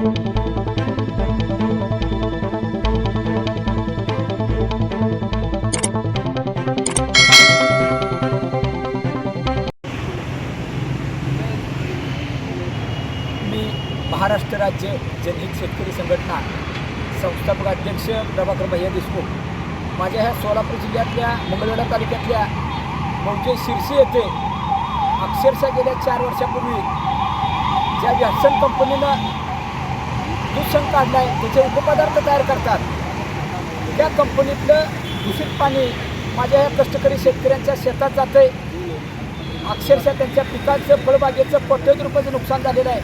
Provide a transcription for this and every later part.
मी महाराष्ट्र राज्य जनहित शेतकरी संघटना संस्थापक अध्यक्ष प्रभाकर भैया देशमुख. माझ्या ह्या सोलापूर जिल्ह्यातल्या मंगळवेढा तालुक्यातल्या म्हणजे मौजे शिरसी येथे अक्षरशः गेल्या चार वर्षापूर्वी ज्या व्यासन कंपनीनं दूषण संघ आहे त्याचे उपपदार्थ तयार करतात. त्या कंपनीतलं दूषित पाणी माझ्या या कष्टकरी शेतकऱ्यांच्या शेतात जातं अक्षरशः त्यांच्या पिकाचं फळबागेचं कोट्यवधी रुपयाचं नुकसान झालेलं आहे.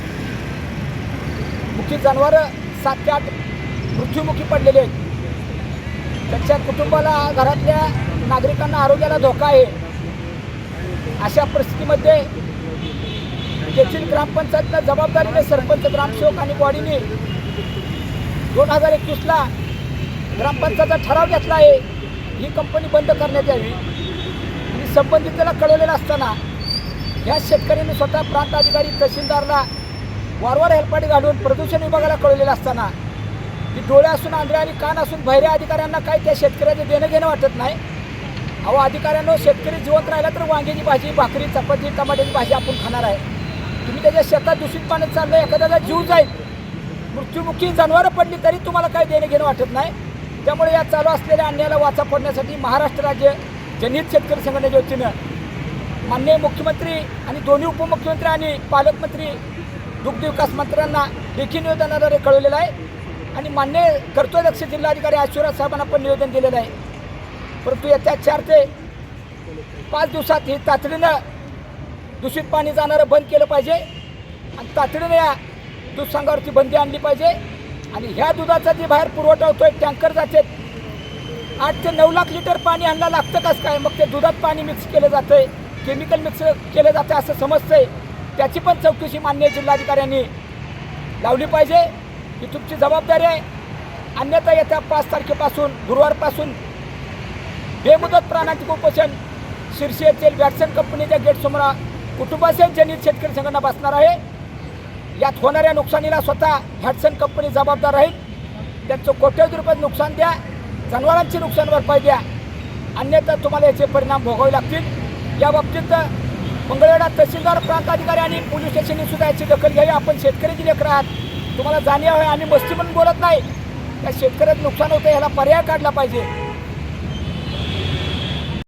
मुखी जनावरं सात ते आठ मृत्युमुखी पडलेले आहेत. त्यांच्या कुटुंबाला घरातल्या नागरिकांना आरोग्याला धोका आहे. अशा परिस्थितीमध्ये तेथील ग्रामपंचायतनं जबाबदारीने सरपंच ग्रामसेवक आणि बॉडीने दोन हजार एकवीसला ग्रामपंचायतचा ठराव घेतला आहे. ही कंपनी बंद करण्यात यावी. आणि संबंधितला कळवलेलं असताना या शेतकऱ्यांनी स्वतः प्रांत अधिकारी तहसीलदारला वारंवार हेलपाटी घालून प्रदूषण विभागाला कळवलेलं असताना की डोळे असून आंधळे आणि कान असून बहिऱ्या अधिकाऱ्यांना काही त्या शेतकऱ्याचं देणं घेणं वाटत नाही. अहो अधिकाऱ्यांना शेतकरी जिवंत राहिला तर वांग्याची भाजी भाकरी चपाती टमाट्याची भाजी आपण खाणार आहे. तुम्ही त्याच्या शेतात दूषित पाण्यात चाललं एखाद्याला जीव जाईल. मृत्युमुखी जनावरं पडली तरी तुम्हाला काही देणं घेणं वाटत नाही. त्यामुळे या चालू असलेल्या अन्यायाला वाचा फोडण्यासाठी महाराष्ट्र राज्य जनहित शेतकरी संघटनेच्या वतीनं माननीय मुख्यमंत्री आणि दोन्ही उपमुख्यमंत्री आणि पालकमंत्री दुग्धविकास मंत्र्यांना लेखी निवेदनाद्वारे कळवलेलं आहे. आणि मान्य कर्तव्यदक्ष जिल्हाधिकारी ऐश्वर्या साहेबांना पण निवेदन दिलेलं आहे. परंतु येत्या चार ते पाच दिवसात ही तातडीनं दूषित पाणी जाणारं बंद केलं पाहिजे. आणि तातडीनं या दूध संघावरची बंदी आणली पाहिजे. आणि ह्या दुधाचा जे बाहेर पुरवठा होतोय टँकर जाते. आठ ते नऊ लाख लिटर पाणी आणला लागतं कस काय? मग ते दुधात पाणी मिक्स केलं जातंय. केमिकल मिक्स केलं जातं असं समजतंय. त्याची पण चौकशी मान्य जिल्हाधिकाऱ्यांनी लावली पाहिजे. ही तुमची जबाबदारी आहे. अन्यथा येत्या पाच तारखेपासून गुरुवारपासून बेमुदत प्राणांतिक उपोषण शिर्षी येथील वॅक्सन कंपनीच्या गेटसमोर कुटुंबासह जनित शेतकरी संघटना बसणार आहे. यात होणाऱ्या नुकसानीला स्वतः हॅटसन कंपनी जबाबदार राहील. त्यांचं कोट्यवधी रुपये नुकसान द्या जनावरांची नुकसान भरपाई द्या. अन्यथा तुम्हाला याचे परिणाम भोगावे लागतील. या बाबतीत मंगळवेढा तहसीलदार प्रांत अधिकारी आणि पोलीस स्टेशनने सुद्धा याची दखल घ्यावी. आपण शेतकरी लेकर आहात तुम्हाला जाणीव आहे आम्ही मस्ती म्हणून बोलत नाही. त्या शेतकऱ्याचं नुकसान होतं याला पर्याय काढला पाहिजे.